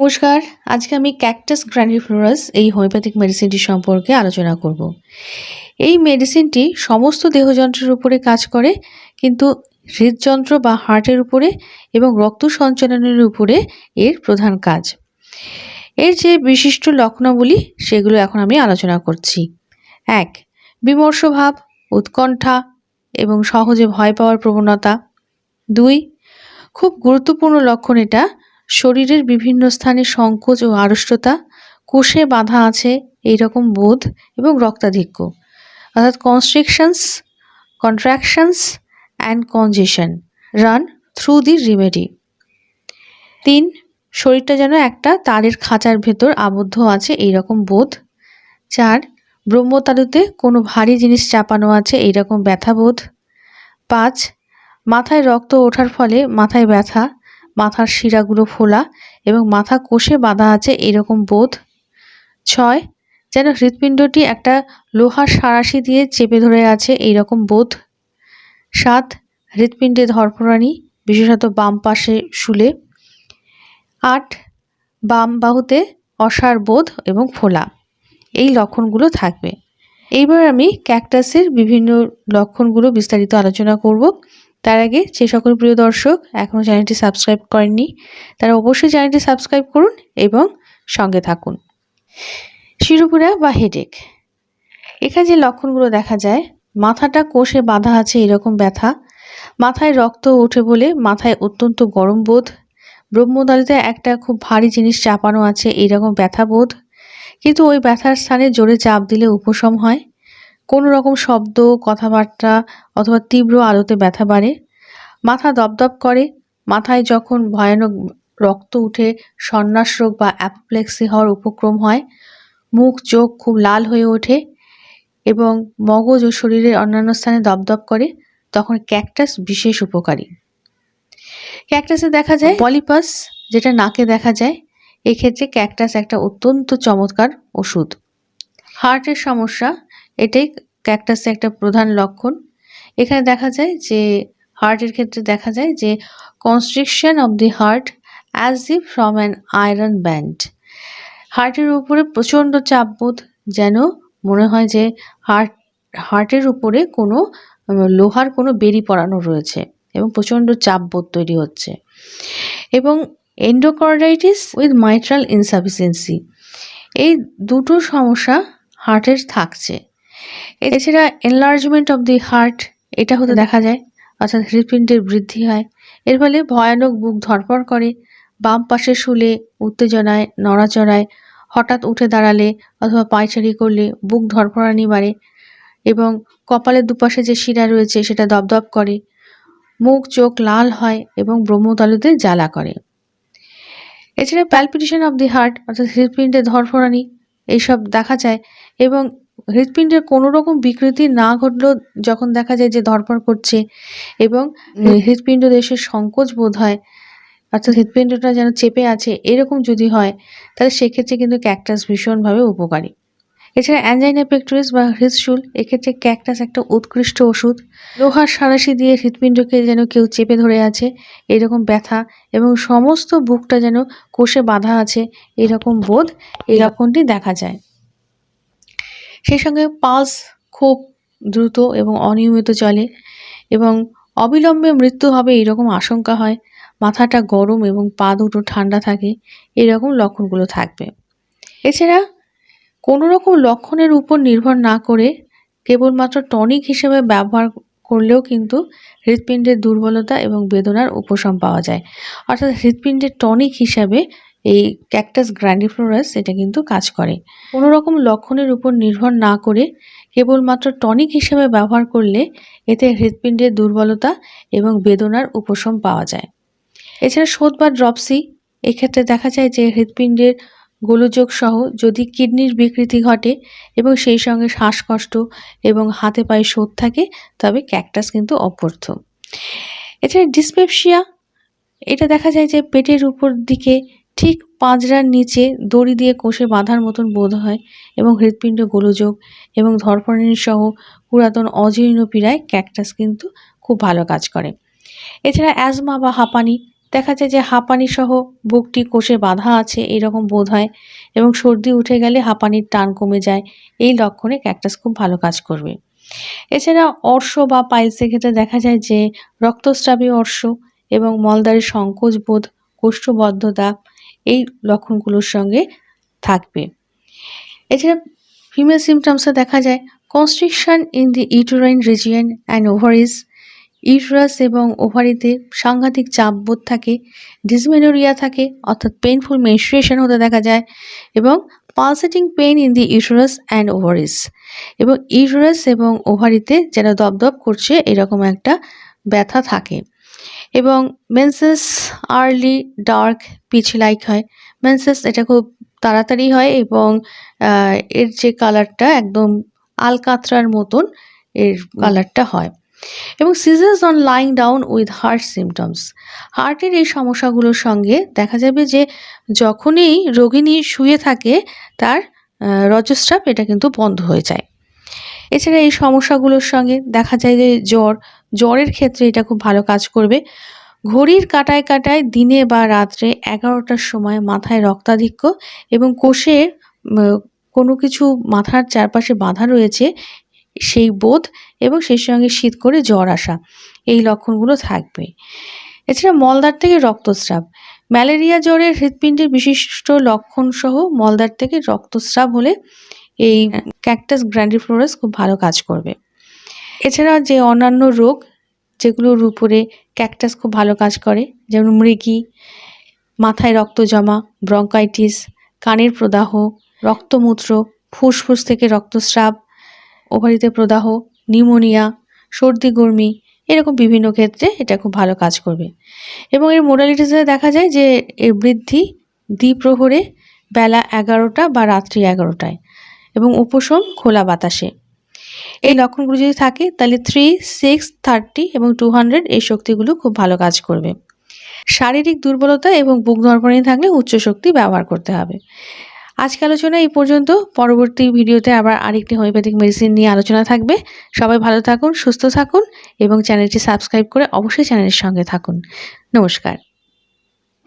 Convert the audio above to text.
নমস্কার, আজকে আমি ক্যাকটাস গ্র্যান্ডিফ্লোরাস এই হোমিওপ্যাথিক মেডিসিনটি সম্পর্কে আলোচনা করব। এই মেডিসিনটি সমস্ত দেহযন্ত্রের উপরে কাজ করে, কিন্তু হৃদযন্ত্র বা হার্টের উপরে এবং রক্ত সঞ্চালনের উপরে এর প্রধান কাজ। এর যে বিশিষ্ট লক্ষণাবলী, সেগুলো এখন আমি আলোচনা করছি। এক, বিমর্ষ ভাব, উৎকণ্ঠা এবং সহজে ভয় পাওয়ার প্রবণতা। দুই, খুব গুরুত্বপূর্ণ লক্ষণ এটা শরীরের বিভিন্ন স্থানে সংকোচ ও আড়ষ্টতা, কোষে বাঁধা আছে এই রকম বোধ এবং রক্তাধিক্য। অর্থাৎ constrictions contractions and congestion run through the remedy তিন, শরীরটা যেন একটা তারের খাঁচার ভেতর আবদ্ধ আছে এই রকম বোধ। চার ব্রহ্মতালুতে কোনো ভারী জিনিস চাপানো আছে এই রকম ব্যথা বোধ। পাঁচ, মাথায় রক্ত ওঠার ফলে মাথায় ব্যথা মাথার শিরাগুলো ফোলা এবং মাথা কোষে বাঁধা আছে এরকম বোধ। ছয়, যেন হৃৎপিণ্ডটি একটা লোহার সাঁড়াশি দিয়ে চেপে ধরে আছে এইরকম বোধ। সাত, হৃৎপিণ্ডে ধরফরানি বিশেষত বাম পাশে শুলে। আট, বাম বাহুতে অসার বোধ এবং ফোলা। এই লক্ষণগুলো থাকবে। এইবার আমি ক্যাকটাসের বিভিন্ন লক্ষণগুলো বিস্তারিত আলোচনা করব। তার আগে যে সকল প্রিয় দর্শক এখনও চ্যানেলটি সাবস্ক্রাইব করেননি, তারা অবশ্যই চ্যানেলটি সাবস্ক্রাইব করুন এবং সঙ্গে থাকুন। শিরোপুরা বা হেডেক এখানে যে লক্ষণগুলো দেখা যায়, মাথাটা কোষে বাঁধা আছে এরকম ব্যথা, মাথায় রক্ত ওঠে বলে মাথায় অত্যন্ত গরম বোধ, ব্রহ্মদালিতে একটা খুব ভারী জিনিস চাপানো আছে এইরকম ব্যথা বোধ, কিন্তু ওই ব্যথার স্থানে জোরে চাপ দিলে উপশম হয়। কোনো রকম শব্দ, কথাবার্তা অথবা তীব্র আলোতে ব্যথা বাড়ে। মাথা দপদপ করে। মাথায় যখন ভয়ানক রক্ত উঠে সন্ন্যাস রোগ বা অ্যাপোপ্লেক্সি হওয়ার উপক্রম হয়, মুখ, চোখ খুব লাল হয়ে ওঠে এবং মগজ ও শরীরের অন্যান্য স্থানে দপদপ করে, তখন ক্যাকটাস বিশেষ উপকারী। ক্যাকটাসে দেখা যায় পলিপাস, যেটা নাকে দেখা যায়। এক্ষেত্রে ক্যাকটাস একটা অত্যন্ত চমৎকার ওষুধ। হার্টের সমস্যা এটাই ক্যাকটাসে একটা প্রধান লক্ষণ। এখানে দেখা যায় যে হার্টের ক্ষেত্রে দেখা যায় যে constriction of the heart as the from an iron band হার্টের উপরে প্রচণ্ড চাপবোধ যেন মনে হয় যে হার্ট হার্টের উপরে কোনো লোহার কোনো বেরি পড়ানো রয়েছে এবং প্রচণ্ড চাপবোধ তৈরি হচ্ছে। এবং এন্ডোকার্ডাইটিস উইথ মাইট্রাল ইনসাফিসিয়েন্সি এই দুটো সমস্যা হার্টের থাকছে। এছাড়া এনলার্জমেন্ট অফ দি হার্ট এটা হতে দেখা যায় অর্থাৎ হৃৎপিণ্ডের বৃদ্ধি হয়। এর ফলে ভয়ানক বুক ধরপড় করে বাম পাশে শুলে উত্তেজনায় নড়াচড়ায় হঠাৎ উঠে দাঁড়ালে অথবা পায়চারি করলে বুক ধরফরানি বাড়ে এবং কপালের দুপাশে যে শিরা রয়েছে সেটা দপদপ করে মুখ চোখ লাল হয় এবং ব্রহ্মতালুতে জ্বালা করে। এছাড়া প্যালপিটেশন অফ দি হার্ট অর্থাৎ হৃৎপিণ্ডের ধরফরানি এইসব দেখা যায় এবং হৃৎপিণ্ডের কোনো রকম বিকৃতি না ঘটলেও যখন দেখা যায় যে ধরপড় করছে এবং হৃৎপিণ্ড দেশের সংকোচ বোধ হয় অর্থাৎ হৃৎপিণ্ডটা যেন চেপে আছে এরকম যদি হয় তাহলে সেক্ষেত্রে কিন্তু ক্যাকটাস ভীষণভাবে উপকারী। এছাড়া অ্যাঞ্জাইনা পেক্টোরিস বা হৃদশুল এক্ষেত্রে ক্যাকটাস একটা উৎকৃষ্ট ওষুধ। লোহার সারাশি দিয়ে হৃৎপিণ্ডকে যেন কেউ চেপে ধরে আছে এরকম ব্যথা এবং সমস্ত বুকটা যেন কোষে বাঁধা আছে এরকম বোধ এই লক্ষণটি দেখা যায়। সেই সঙ্গে পালস খুব দ্রুত এবং অনিয়মিত চলে এবং অবিলম্বে মৃত্যু হবে এরকম আশঙ্কা হয়। মাথাটা গরম এবং পা দুটো ঠান্ডা থাকে, এরকম লক্ষণগুলো থাকবে। এছাড়া কোনো রকম লক্ষণের উপর নির্ভর না করে কেবলমাত্র টনিক হিসেবে ব্যবহার করলেও কিন্তু হৃৎপিণ্ডের দুর্বলতা এবং বেদনার উপশম পাওয়া যায়। অর্থাৎ হৃৎপিণ্ডের টনিক হিসাবে এই ক্যাকটাস গ্র্যান্ডিফ্লোরাস এটা কিন্তু কাজ করে। কোনো রকম লক্ষণের উপর নির্ভর না করে কেবলমাত্র টনিক হিসেবে ব্যবহার করলে এতে হৃৎপিণ্ডের দুর্বলতা এবং বেদনার উপশম পাওয়া যায়। এছাড়া শোধ বা ড্রপসি এক্ষেত্রে দেখা যায় যে হৃৎপিণ্ডের গোলযোগ সহ যদি কিডনির বিকৃতি ঘটে এবং সেই সঙ্গে শ্বাসকষ্ট এবং হাতে পায়ে শোধ থাকে, তবে ক্যাকটাস কিন্তু অপর্থ এছাড়া ডিসপেপসিয়া এটা দেখা যায় যে পেটের উপর দিকে ঠিক পাঁজরার নিচে দড়ি দিয়ে কোষে বাঁধার মতন বোধ হয় এবং হৃৎপিণ্ড গোলযোগ এবং ধরফরানি সহ পুরাতন অজীর্ণ পীড়ায় ক্যাকটাস কিন্তু খুব ভালো কাজ করে। এছাড়া অ্যাজমা বা হাঁপানি, দেখা যায় যে হাঁপানি সহ বুকটি কোষে বাঁধা আছে এরকম বোধ হয় এবং সর্দি উঠে গেলে হাঁপানির টান কমে যায়, এই লক্ষণে ক্যাকটাস খুব ভালো কাজ করবে। এছাড়া অর্শ বা পাইলসের ক্ষেত্রে দেখা যায় যে রক্তস্রাবী অর্শ এবং মলদ্বারের সংকোচ বোধ, কোষ্ঠবদ্ধতা এই লক্ষণগুলোর সঙ্গে থাকবে। এছাড়া ফিমেল সিমটমসে দেখা যায় constriction in the uterine region and ovaries uterus এবং ওভারিতে সাংঘাতিক চাপ বোধ থাকে ডিসমেনোরিয়া থাকে, অর্থাৎ পেনফুল মেনস্ট্রুয়েশন হতে দেখা যায় এবং pulsating pain in the uterus and ovaries এবং ইউটোরাস এবং ওভারিতে যেন দপদপ করছে এরকম একটা ব্যথা থাকে। এবং menses early dark pitch like হয়। মেন্সেস এটা খুব তাড়াতাড়ি হয় এবং এর যে কালারটা একদম আলকাতরার মতন এর কালারটা হয়। এবং seizures on lying down with heart symptoms হার্টের এই সমস্যাগুলোর সঙ্গে দেখা যাবে যে, যখনই রোগিণী শুয়ে থাকে, তার রজস্রাব এটা কিন্তু বন্ধ হয়ে যায়। এছাড়া এই সমস্যাগুলোর সঙ্গে দেখা যায় যে জ্বর, জ্বরের ক্ষেত্রে এটা খুব ভালো কাজ করবে। ঘড়ির কাটায় কাটায় দিনে বা রাত্রে এগারোটার সময় মাথায় রক্তাধিক্য এবং কোষে কোনো কিছু মাথার চারপাশে বাঁধা রয়েছে, সেই বোধ এবং সেই সঙ্গে শীত করে জ্বর আসা, এই লক্ষণগুলো থাকবে। এছাড়া মলদ্বার থেকে রক্তস্রাব ম্যালেরিয়া জ্বরের হৃৎপিণ্ডের বিশিষ্ট লক্ষণ সহ মলদ্বার থেকে রক্তস্রাব হলে এই ক্যাকটাস গ্র্যান্ডিফ্লোরাস খুব ভালো কাজ করবে। এছাড়া যে অন্যান্য রোগ, যেগুলোর উপরে ক্যাকটাস খুব ভালো কাজ করে, যেমন মৃগী, মাথায় রক্ত জমা, ব্রঙ্কাইটিস, কানের প্রদাহ, রক্তমূত্র, ফুসফুস থেকে রক্তস্রাব, ওভারিতে প্রদাহ, নিউমোনিয়া, সর্দি, গর্মি এরকম বিভিন্ন ক্ষেত্রে এটা খুব ভালো কাজ করবে। এবং এর মোডালিটিসে দেখা যায় যে এর বৃদ্ধি দ্বিপ্রহরে বেলা এগারোটা বা রাত্রি এগারোটায় এবং উপশম খোলা বাতাসে। এই লক্ষণগুলো যদি থাকে, তাহলে থ্রি সিক্স থার্টি এবং টু হান্ড্রেড এই শক্তিগুলো খুব ভালো কাজ করবে। শারীরিক দুর্বলতা এবং বুক ধরপড়ানি থাকলে উচ্চ শক্তি ব্যবহার করতে হবে। আজকে আলোচনা এই পর্যন্ত। পরবর্তী ভিডিওতে আবার আরেকটি হোমিওপ্যাথিক মেডিসিন নিয়ে আলোচনা থাকবে। সবাই ভালো থাকুন, সুস্থ থাকুন এবং চ্যানেলটি সাবস্ক্রাইব করে অবশ্যই চ্যানেলের সঙ্গে থাকুন। নমস্কার।